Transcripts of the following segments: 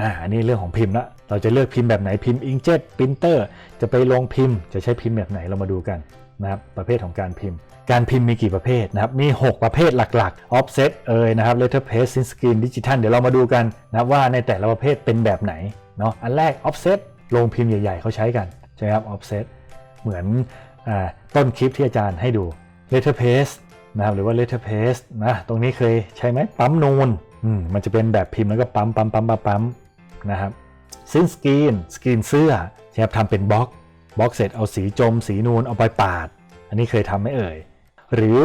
อ่าอันนี้เรื่องของพิมพ์ละ เราจะเลือกพิมพ์แบบไหนพิมพ์อิงเจ็ตปรินเตอร์จะไปลงพิมพ์ จะใช้พิมพ์แบบไหนเรามาดูกันนะครับประเภทของการพิมพ์ การพิมพ์มีกี่ประเภทนะครับมี 6 ประเภทหลักๆ offset เอ่ยนะครับ letterpress thin screen digital เดี๋ยวเรามาดูกันนะว่าในแต่ละประเภทเป็นแบบไหนเนาะอันแรก offset ลงพิมพ์ใหญ่ๆเขาใช้กันใช่ไหมครับ offset เหมือนอต้นคลิปที่อาจารย์ให้ดู letterpress นะครับหรือว่า letterpress นะตรงนี้เคยใช้ไหมปั๊มนูนอืมมันจะเป็นแบบพิมพ์แล้วก็ปั๊มปั๊มปั๊มปั๊มปั๊มนะครับซินสกรีนสกรีนเสื้อใช่ครับทำเป็นบล็อกบล็อกเสร็จเอาสีจม สีนูนเอาไปปาด อันนี้เคยทำไหมเอ่ย หรือ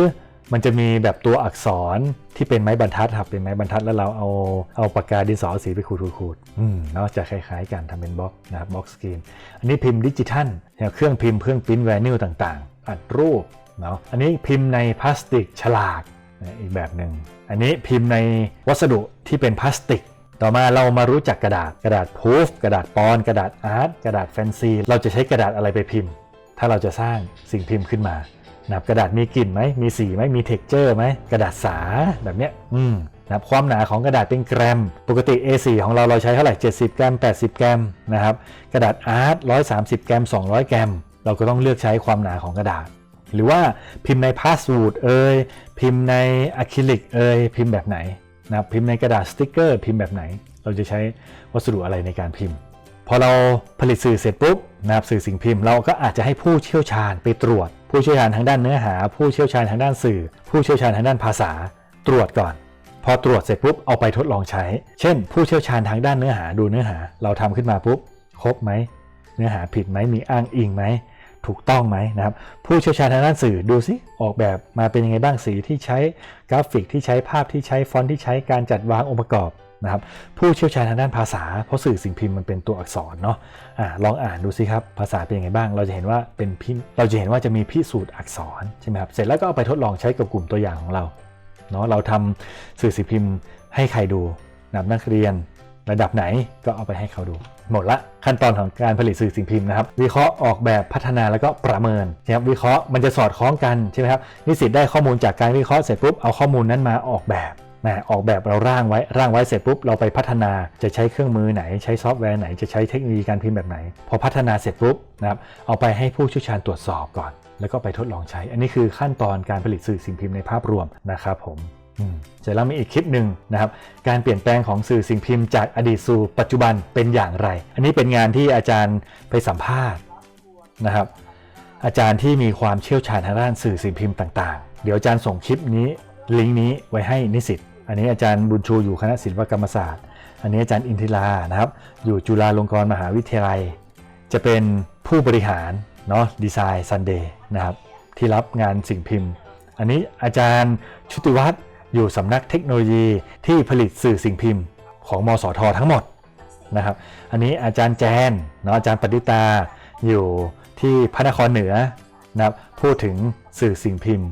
มันจะมีแบบตัวอักษรที่เป็นไม้บรรทัดครับเป็นไม้บรรทัดแล้วเราเอาเอาปากกาดินสอสีไปขูดขูดๆอืมเนาะจะคล้ายๆกันทำเป็นบล็อกนะครับบล็อกสกรีนอันนี้พิมพ์ดิจิทัลเนี่ยเครื่องพิมพ์เครื่องปริ้นแวนิลต่างๆ อัดรูป เนาะอันนี้พิมพ์ในพลาสติกฉลากอีกแบบหนึ่งอันนี้พิมพ์ในวัสดุที่เป็นพลาสติก ต่อมาเรามารู้จักกระดาษกระดาษพูฟกระดาษปอน กระดาษอาร์ตกระดาษแฟนซี เราจะใช้กระดาษอะไรไปพิมพ์ ถ้าเราจะสร้างสิ่งพิมพ์ขึ้นมานะครับกระดาษมีกลิ่นไหมมีสีไหมมีเท็กเจอร์ไหมกระดาษสาแบบเนี้ยอืมนะครับความหนาของกระดาษเป็นแกรม ปกติ A4 ของเราเราใช้เท่าไหร่ 70กรม 80กรมนะครับกระดาษอาร์ต130กรม 200กรม เราก็ต้องเลือกใช้ความหนาของกระดาษ หรือว่าพิมพ์ในพาสวูดเอ่ยพิมพ์ในอะคริลิกเอ่ยพิมพ์แบบไหนนะครับพิมพ์ในกระดาษสติกเกอร์ พิมพ์แบบไหน เราจะใช้วัสดุอะไรในการพิมพ์ พอเราผลิตสื่อเสร็จปุ๊บนะครับสื่อสิ่งพิมพ์เราก็อาจจะให้ผู้เชี่ยวชาญไปตรวจ ผู้เชี่ยวชาญทางด้านเนื้อหา ผู้เชี่ยวชาญทางด้านสื่อ ผู้เชี่ยวชาญทางด้านภาษา ตรวจก่อน พอตรวจเสร็จปุ๊บเอาไปทดลองใช้ เช่น ผู้เชี่ยวชาญทางด้านเนื้อหาดูเนื้อหา เราทำขึ้นมาปุ๊บครบไหมเนื้อหาผิดไหมมีอ้างอิงไหม ถูกต้องไหมนะครับ ผู้เชี่ยวชาญทางด้านสื่อดูสิออกแบบมาเป็นยังไงบ้างสีที่ใช้กราฟิกที่ใช้ภาพที่ใช้ฟอนต์ที่ใช้การจัดวางองค์ประกอบนะครับผู้เชี่ยวชาญทางด้านภาษา เพราะสื่อสิ่งพิมพ์มันเป็นตัวอักษรเนาะอ่าลองอ่านดูสิครับ ภาษาเป็นยังไงบ้าง เราจะเห็นว่าเป็นพิเราจะเห็นว่าจะมีพิสูจน์อักษรใช่ไหมครับเสร็จแล้วก็เอาไปทดลองใช้กับกลุ่มตัวอย่างของเราเนาะเราทำสื่อสิ่งพิมพ์ให้ใครดูนะนักเรียน ระดับไหนก็เอาไปให้เขาดู หมดละขั้นตอนของการผลิตสื่อสิ่งพิมพ์นะครับ วิเคราะห์ออกแบบพัฒนาแล้วก็ประเมินนะครับวิเคราะห์มันจะสอดคล้องกันใช่ไหมครับนิสิตได้ข้อมูลจากการวิเคราะห์เสร็จปุ๊บเอาข้อมูลนั้นมาออกแบบนะออกแบบเราร่างไว้ร่างไว้เสร็จปุ๊บเราไปพัฒนาจะใช้เครื่องมือไหน ใช้ซอฟต์แวร์ไหนจะใช้เทคโนโลยีการพิมพ์แบบไหน พอพัฒนาเสร็จปุ๊บนะครับเอาไปให้ผู้เชี่ยวชาญตรวจสอบก่อน แล้วก็ไปทดลองใช้ อันนี้คือขั้นตอนการผลิตสื่อสิ่งพิมพ์ในภาพรวมนะครับผมอืม เสร็จแล้วมีอีกคลิปหนึ่งนะครับการเปลี่ยนแปลงของสื่อสิ่งพิมพ์จากอดีตสู่ปัจจุบันเป็นอย่างไร อันนี้เป็นงานที่อาจารย์ไปสัมภาษณ์นะครับอาจารย์ที่มีความเชี่ยวชาญทางด้านสื่อสิ่งพิมพ์ต่างๆ เดี๋ยวอาจารย์ส่งคลิปนี้ลิงก์นี้ไว้ให้นิสิต อันนี้อาจารย์บุญชูอยู่คณะศิลปกรรมศาสตร์ อันนี้อาจารย์อินทิรานะครับอยู่จุฬาลงกรณ์มหาวิทยาลัย จะเป็นผู้บริหารเนาะดีไซน์ซันเดย์นะครับที่รับงานสิ่งพิมพ์ อันนี้อาจารย์ชุติวัฒน์ อยู่สำนักเทคโนโลยีที่ผลิตสื่อสิ่งพิมพ์ ของมสททั้งหมดนะครับ อันนี้อาจารย์แจนเนาะอาจารย์ปฏิตาอยู่ที่พระนครเหนือนะครับพูดถึงสื่อสิ่งพิมพ์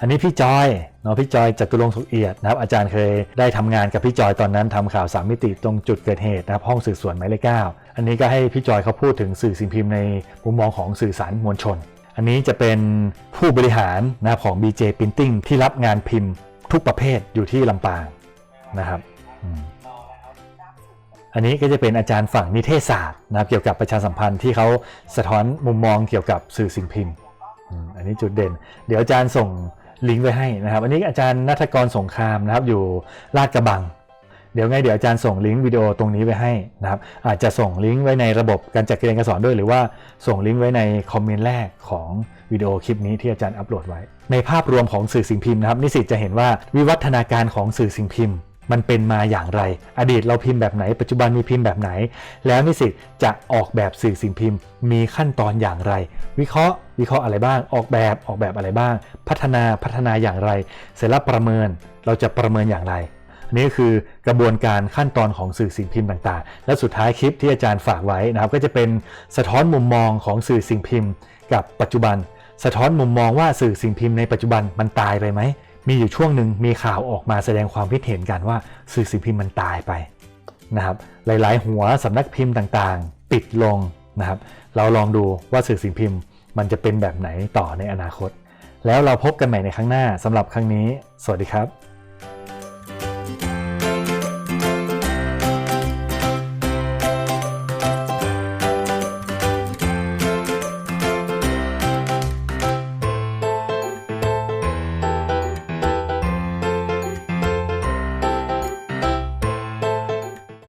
อันนี้พี่จอยเนาะพี่จอยจตุรงสุขเอียดนะครับ อาจารย์เคยได้ทำงานกับพี่จอยตอนนั้นทำข่าวสามมิติตรงจุดเกิดเหตุนะครับห้องสื่อสวนหมายเลขเก้าอันนี้ก็ให้พี่จอยเขาพูดถึงสื่อสิ่งพิมพ์ในมุมมองของสื่อสารมวลชน อันนี้จะเป็นผู้บริหารนะครับของ BJ Printing ที่รับงานพิมพ์ ทุกประเภทอยู่ที่ลำปางนะครับอันนี้ก็จะเป็นอาจารย์ฝั่งนิเทศศาสตร์นะครับเกี่ยวกับประชาสัมพันธ์ที่เขาสะท้อนมุมมองเกี่ยวกับสื่อสิ่งพิมพ์อันนี้จุดเด่น เดี๋ยวอาจารย์ส่งลิงก์ไว้ให้นะครับ อันนี้อาจารย์นัทกรสงครามนะครับอยู่ลาดกระบัง ดี๋ยวไงเดี๋ยวอาจารย์ส่งลิงก์วิดีโอตรงนี้ไว้ให้นะครับ อาจจะส่งลิงก์ไว้ในระบบการจัดการเรียนการสอนด้วย หรือว่าส่งลิงก์ไว้ในคอมเมนต์แรกของวิดีโอคลิปนี้ที่อาจารย์อัปโหลดไว้ ในภาพรวมของสื่อสิ่งพิมพ์นะครับนิสิตจะเห็นว่าวิวัฒนาการของสื่อสิ่งพิมพ์ มันเป็นมาอย่างไร อดีตเราพิมพ์แบบไหน ปัจจุบันมีพิมพ์แบบไหน แล้วนิสิตจะออกแบบสื่อสิ่งพิมพ์ มีขั้นตอนอย่างไร วิเคราะห์ วิเคราะห์อะไรบ้าง ออกแบบออกแบบอะไรบ้าง พัฒนาพัฒนาอย่างไร เสร็จแล้วประเมินเราจะประเมินอย่างไร อันนี้คือกระบวนการขั้นตอนของสื่อสิ่งพิมพ์ต่างๆ และสุดท้ายคลิปที่อาจารย์ฝากไว้นะครับ ก็จะเป็นสะท้อนมุมมองของสื่อสิ่งพิมพ์ กับปัจจุบัน สะท้อนมุมมองว่าสื่อสิ่งพิมพ์ในปัจจุบันมันตายไปไหมมีอยู่ช่วงหนึ่งมีข่าวออกมาแสดงความคิดเห็นกันว่าสื่อสิ่งพิมพ์มันตายไปนะครับ หลายๆ หัวสำนักพิมพ์ต่างๆ ปิดลงนะครับ เราลองดูว่าสื่อสิ่งพิมพ์ มันจะเป็นแบบไหนต่อในอนาคต แล้วเราพบกันใหม่ในครั้งหน้าสำหรับครั้งนี้ สวัสดีครับ